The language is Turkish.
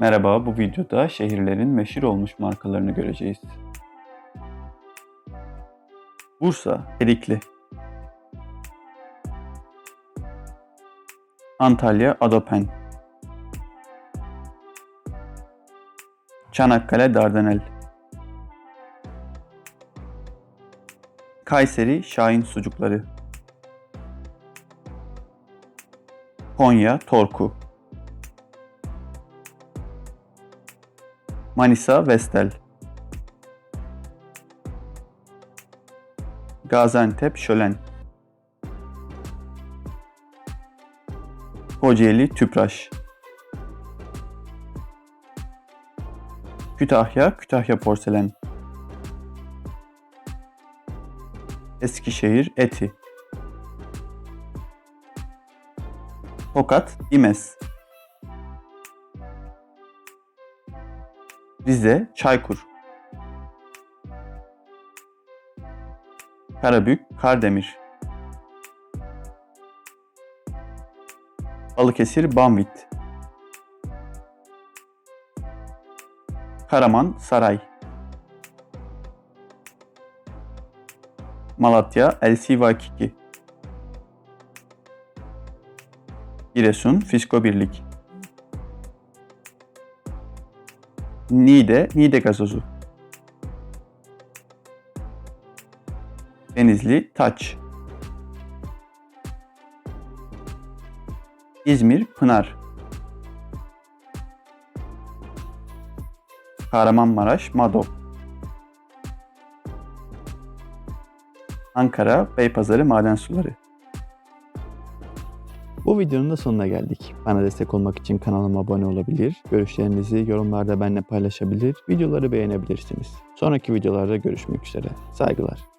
Merhaba, bu videoda şehirlerin meşhur olmuş markalarını göreceğiz. Bursa, Erikli. Antalya, Adopen. Çanakkale, Dardanel. Kayseri, Şahin Sucukları. Konya, Torku. Manisa, Vestel. Gaziantep, Şölen. Kocaeli, Tüpraş. Kütahya, Kütahya Porselen. Eskişehir, Eti. Tokat, İmes. Rize, Çaykur. Karabük, Kardemir. Balıkesir, Banvit. Karaman, Saray. Malatya, LC Waikiki. Giresun, Fisko Birlik. Niğde, Niğde gazozu. Denizli, Taç. İzmir, Pınar. Kahramanmaraş, Mado. Ankara, Beypazarı Maden Suları. Bu videonun da sonuna geldik. Bana destek olmak için kanalıma abone olabilir, görüşlerinizi yorumlarda benimle paylaşabilir, videoları beğenebilirsiniz. Sonraki videolarda görüşmek üzere. Saygılar.